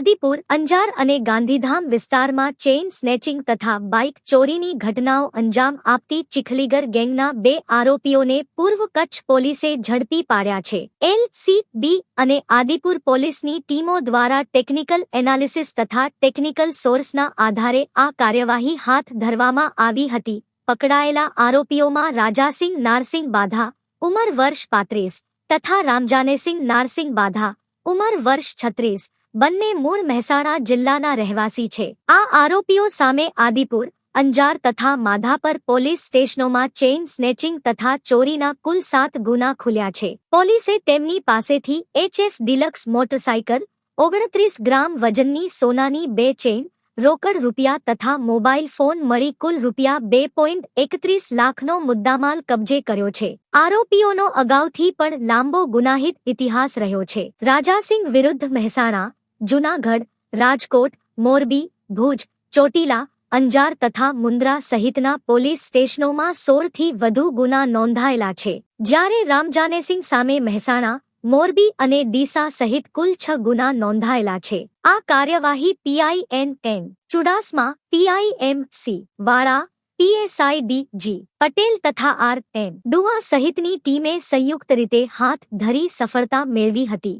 આદિપુર, અંજાર અને ગાંધીધામ વિસ્તારમાં chain snatching તથા બાઇક ચોરીની ઘટનાઓ અંજામ આપતી ચીખલીગર ગેંગના બે આરોપીઓને પૂર્વ કચ્છ પોલીસે ઝડપી પાડ્યા છે. એલ સી બી અને આદિપુર પોલીસની ટીમો દ્વારા ટેકનિકલ એનાલિસિસ તથા ટેકનિકલ સોર્સના આધારે આ કાર્યવાહી હાથ ધરવામાં આવી હતી. પકડાયેલા આરોપીઓમાં રાજાસિંહ નારસિંહ બાધા, ઉંમર વર્ષ પાંત્રીસ, તથા રામજાનેસિંહ નારસિંહ બાધા, ઉંમર વર્ષ છત્રીસ બંને મૂળ મહેસાણા જિલ્લાના રહેવાસી છે. આ આરોપીઓ સામે આદિપુર, અંજાર તથા માધાપર પોલીસ સ્ટેશનોમાં ચેઇન સ્નેચિંગ તથા ચોરીના કુલ સાત ગુના ખુલ્યા છે. પોલીસે તેમની પાસેથી એચએફ ડિલક્સ મોટરસાયકલ ઓગણત્રીસ ગ્રામ વજનની સોનાની બે ચેઇન, રોકડ રૂપિયા તથા મોબાઈલ ફોન મળી કુલ રૂપિયા બે પોઈન્ટ એકત્રીસ લાખનો મુદ્દામાલ કબજે કર્યો છે. આરોપીઓનો અગાઉથી પણ લાંબો ગુનાહિત ઇતિહાસ રહ્યો છે. રાજાસિંહ વિરુદ્ધ મહેસાણા જૂનાગઢ, રાજકોટ, મોરબી, ભુજ, ચોટીલા, અંજાર તથા મુન્દ્રા સહિતના પોલીસ સ્ટેશનોમાં સોળથી વધુ ગુના નોંધાયેલા છે. જ્યારે રામજાનેસિંહ સામે મહેસાણા, મોરબી અને ડીસા સહિત કુલ છ ગુના નોંધાયેલા છે. આ કાર્યવાહી પીઆઈએન એન ચુડાસમા પીઆઈએમસી વાળા પીએસઆઈ ડી જી, પટેલ તથા આર એમ, ડુવા સહિતની ટીમે સંયુક્ત રીતે હાથ ધરી સફળતા મેળવી હતી.